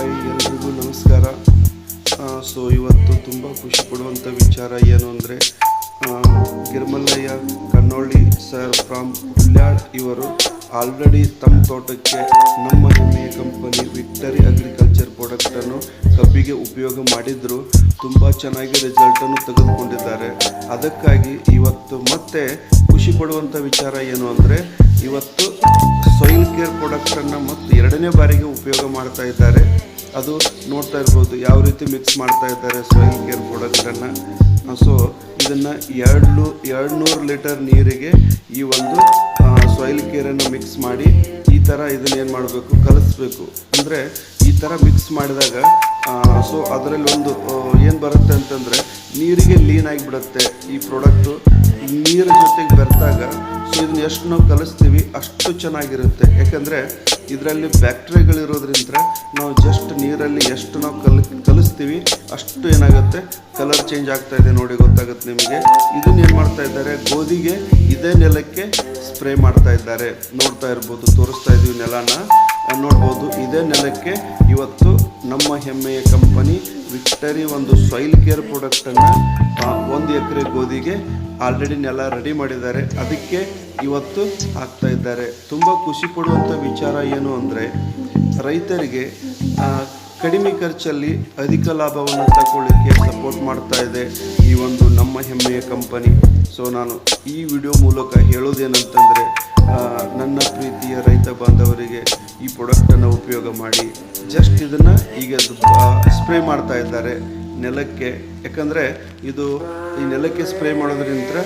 Hi ಎಲ್ರಿಗೂ ನಮಸ್ಕಾರ so ಇವತ್ತು ತುಂಬ ಖುಷಿ ಪಡುವಂಥ ವಿಚಾರ ಏನು ಅಂದರೆ ಗಿರ್ಮಲ್ಲಯ್ಯ ಕನ್ನೋಳಿ ಸರ್ ಫ್ರಾಮ್ ಹುಲ್ಯಾಳ್ ಇವರು ಆಲ್ರೆಡಿ ತಮ್ಮ ತೋಟಕ್ಕೆ ನಮ್ಮ ಹೆಮ್ಮೆಯ ಕಂಪನಿ ವಿಕ್ಟರಿ ಅಗ್ರಿಕಲ್ಚರ್ ಪ್ರಾಡಕ್ಟನ್ನು ಕಬ್ಬಿಗೆ ಉಪಯೋಗ ಮಾಡಿದ್ರು. ತುಂಬ ಚೆನ್ನಾಗಿ ರಿಸಲ್ಟನ್ನು ತೆಗೆದುಕೊಂಡಿದ್ದಾರೆ. ಅದಕ್ಕಾಗಿ ಇವತ್ತು ಮತ್ತೆ ಖುಷಿ ಪಡುವಂಥ ವಿಚಾರ ಏನು ಅಂದರೆ, ಇವತ್ತು ಸಾಯಿಲ್ ಕೇರ್ ಪ್ರಾಡಕ್ಟನ್ನು ಮತ್ತು ಎರಡನೇ ಬಾರಿಗೆ ಉಪಯೋಗ ಮಾಡ್ತಾ ಇದ್ದಾರೆ. ಅದು ನೋಡ್ತಾ ಇರ್ಬೋದು ಯಾವ ರೀತಿ ಮಿಕ್ಸ್ ಮಾಡ್ತಾ ಇದ್ದಾರೆ ಸಾಯಿಲ್ ಕೇರ್ ಪ್ರಾಡಕ್ಟನ್ನು ಸೊ ಇದನ್ನು ಎರಡು ಎರಡು ನೂರು ಲೀಟರ್ ನೀರಿಗೆ ಈ ಒಂದು ಸಾಯಿಲ್ ಕೇರನ್ನು ಮಿಕ್ಸ್ ಮಾಡಿ ಈ ಥರ ಇದನ್ನ ಏನು ಮಾಡಬೇಕು, ಕಲಿಸ್ಬೇಕು. ಅಂದರೆ ಈ ಥರ ಮಿಕ್ಸ್ ಮಾಡಿದಾಗ ಸೊ ಅದರಲ್ಲಿ ಒಂದು ಏನು ಬರುತ್ತೆ ಅಂತಂದರೆ ನೀರಿಗೆ ಲೀನ್ ಆಗಿಬಿಡುತ್ತೆ. ಈ ಪ್ರಾಡಕ್ಟು ನೀರ ಜೊತೆಗೆ ಬೆರೆತಾಗ ಸೊ ಇದನ್ನ ಎಷ್ಟು ನಾವು ಕಲಿಸ್ತೀವಿ ಅಷ್ಟು ಚೆನ್ನಾಗಿರುತ್ತೆ. ಯಾಕಂದರೆ ಇದರಲ್ಲಿ ಬ್ಯಾಕ್ಟ್ರಿಗಳಿರೋದ್ರಿಂದ ನಾವು ಜಸ್ಟ್ ನೀರಲ್ಲಿ ಎಷ್ಟು ನಾವು ಕಲ್, ಕಲಿಸ್ತೀವಿ ಅಷ್ಟು ಏನಾಗುತ್ತೆ ಕಲರ್ ಚೇಂಜ್ ಆಗ್ತಾ ಇದೆ ನೋಡಿ ಗೊತ್ತಾಗುತ್ತೆ ನಿಮಗೆ. ಇದನ್ನ ಏನು ಮಾಡ್ತಾ ಇದ್ದಾರೆ? ಗೋಧಿಗೆ ಇದೇ ನೆಲಕ್ಕೆ ಸ್ಪ್ರೇ ಮಾಡ್ತಾ ಇದ್ದಾರೆ. ನೋಡ್ತಾ ಇರ್ಬೋದು, ತೋರಿಸ್ತಾ ಇದ್ದೀವಿ ನೆಲನ. ನೋಡ್ಬೋದು, ಇದೇ ನೆಲಕ್ಕೆ ಇವತ್ತು ನಮ್ಮ ಹೆಮ್ಮೆಯ ಕಂಪನಿ ವಿಕ್ಟರಿ ಒಂದು ಸಾಯಿಲ್ ಕೇರ್ ಪ್ರಾಡಕ್ಟನ್ನು ಒಂದು ಎಕರೆ ಗೋಧಿಗೆ ಆಲ್ರೆಡಿ ನೆಲ ರೆಡಿ ಮಾಡಿದ್ದಾರೆ. ಅದಕ್ಕೆ ಇವತ್ತು ಹಾಕ್ತಾ ಇದ್ದಾರೆ. ತುಂಬ ಖುಷಿ ಪಡುವಂಥ ವಿಚಾರ ಏನು ಅಂದರೆ, ರೈತರಿಗೆ ಕಡಿಮೆ ಖರ್ಚಲ್ಲಿ ಅಧಿಕ ಲಾಭವನ್ನು ತಗೊಳ್ಳಿಕ್ಕೆ ಸಪೋರ್ಟ್ ಮಾಡ್ತಾ ಇದೆ ಈ ಒಂದು ನಮ್ಮ ಹೆಮ್ಮೆಯ ಕಂಪನಿ ಸೊ ನಾನು ಈ ವಿಡಿಯೋ ಮೂಲಕ ಹೇಳೋದೇನಂತಂದರೆ ನನ್ನ ಪ್ರೀತಿಯ ರೈತ ಬಾಂಧವರಿಗೆ ಈ ಪ್ರಾಡಕ್ಟನ್ನು ಉಪಯೋಗ ಮಾಡಿ. ಜಸ್ಟ್ ಇದನ್ನು ಈಗ ಸ್ಪ್ರೇ ಮಾಡ್ತಾ ಇದ್ದಾರೆ. ನೆಲಕ್ಕೆ. ಯಾಕಂದರೆ ಇದು ಈ ನೆಲಕ್ಕೆ ಸ್ಪ್ರೇ ಮಾಡೋದ್ರಿಂದ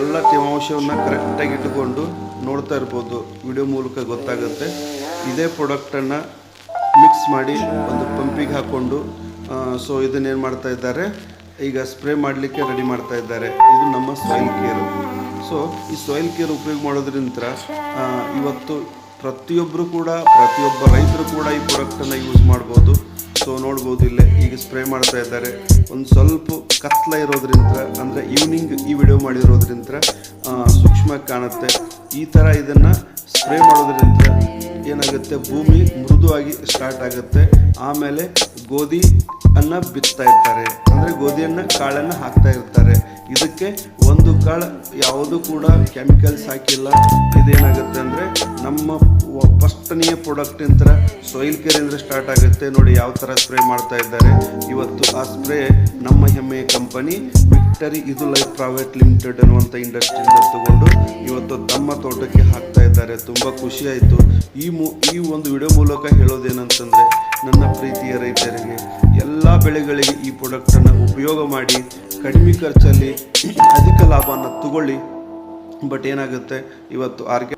ಎಲ್ಲ ತೇವಾಂಶವನ್ನು ಕರೆಕ್ಟಾಗಿ ಇಟ್ಟುಕೊಂಡು ನೋಡ್ತಾ ಇರ್ಬೋದು. ವಿಡಿಯೋ ಮೂಲಕ ಗೊತ್ತಾಗುತ್ತೆ. ಇದೇ ಪ್ರಾಡಕ್ಟನ್ನು ಮಿಕ್ಸ್ ಮಾಡಿ ಒಂದು ಪಂಪಿಗೆ ಹಾಕ್ಕೊಂಡು ಸೊ ಇದನ್ನೇನು ಮಾಡ್ತಾ ಇದ್ದಾರೆ? ಈಗ ಸ್ಪ್ರೇ ಮಾಡಲಿಕ್ಕೆ ರೆಡಿ ಮಾಡ್ತಾ ಇದ್ದಾರೆ. ಇದು ನಮ್ಮ ಸಾಯಿಲ್ ಕೇರು ಸೊ ಈ ಸಾಯಿಲ್ ಕೇರ್ ಉಪಯೋಗ ಮಾಡೋದ್ರಿಂದ ಇವತ್ತು ಪ್ರತಿಯೊಬ್ಬರು ಕೂಡ, ಪ್ರತಿಯೊಬ್ಬ ರೈತರು ಕೂಡ ಈ ಪ್ರಾಡಕ್ಟನ್ನು ಯೂಸ್ ಮಾಡ್ಬೋದು. ಸೊ ನೋಡ್ಬೋದು ಇಲ್ಲೇ ಈಗ ಸ್ಪ್ರೇ ಮಾಡ್ತಾ ಇದ್ದಾರೆ. ಒಂದು ಸ್ವಲ್ಪ ಕತ್ಲ ಇರೋದ್ರಿಂದ, ಅಂದರೆ ಈವ್ನಿಂಗ್ ಈ ವಿಡಿಯೋ ಮಾಡಿರೋದ್ರಿಂದ ಸೂಕ್ಷ್ಮ ಕಾಣುತ್ತೆ. ಈ ಥರ ಇದನ್ನು ಸ್ಪ್ರೇ ಮಾಡೋದ್ರಿಂದ ಏನಾಗುತ್ತೆ? ಭೂಮಿ ಮೃದುವಾಗಿ ಸ್ಟಾರ್ಟ್ ಆಗುತ್ತೆ. ಆಮೇಲೆ ಗೋಧಿ ಅನ್ನ ಬಿತ್ತಾ ಇರ್ತಾರೆ. ಅಂದರೆ ಗೋಧಿಯನ್ನು, ಕಾಳನ್ನು ಹಾಕ್ತಾ ಇರ್ತಾರೆ. ಇದಕ್ಕೆ ಒಂದು ಕಾಳು ಯಾವುದು ಕೂಡ ಕೆಮಿಕಲ್ಸ್ ಹಾಕಿಲ್ಲ. ಇದೇನಾಗುತ್ತೆ ಅಂದರೆ ನಮ್ಮ ಫಸ್ಟ್ನೆಯ ಪ್ರಾಡಕ್ಟ್ ಇಂತರ ಕೇರ್ ಅಂದರೆ ಸ್ಟಾರ್ಟ್ ಆಗುತ್ತೆ. ನೋಡಿ ಯಾವ ಥರ ಸ್ಪ್ರೇ ಮಾಡ್ತಾ ಇದ್ದಾರೆ. ಇವತ್ತು ಆ ಸ್ಪ್ರೇ ನಮ್ಮ ಹೆಮ್ಮೆಯ ಕಂಪನಿ ವಿಕ್ಟರಿ ಇದು ಲೈಫ್ ಪ್ರೈವೇಟ್ ಲಿಮಿಟೆಡ್ ಅನ್ನುವಂಥ ಇಂಡಸ್ಟ್ರಿಯಿಂದ ತಗೊಂಡು ಇವತ್ತು ತಮ್ಮ ತೋಟಕ್ಕೆ ಹಾಕ್ತಾ ಇದ್ದಾರೆ. ತುಂಬ ಖುಷಿಯಾಯಿತು ಈ ಮೂ ಈ ಒಂದು ವಿಡಿಯೋ ಮೂಲಕ ಹೇಳೋದೇನಂತಂದರೆ, ನನ್ನ ಪ್ರೀತಿಯ ರೈತರಿಗೆ, ಎಲ್ಲ ಬೆಳೆಗಳಿಗೆ ಈ ಪ್ರಾಡಕ್ಟನ್ನು ಉಪಯೋಗ ಮಾಡಿ, ಕಡಿಮೆ ಖರ್ಚಲ್ಲಿ ಅಧಿಕ ಲಾಭನ ತಗೊಳ್ಳಿ. ಬಟ್ ಏನಾಗುತ್ತೆ, ಇವತ್ತು ಆರ್ಗ್ಯಾ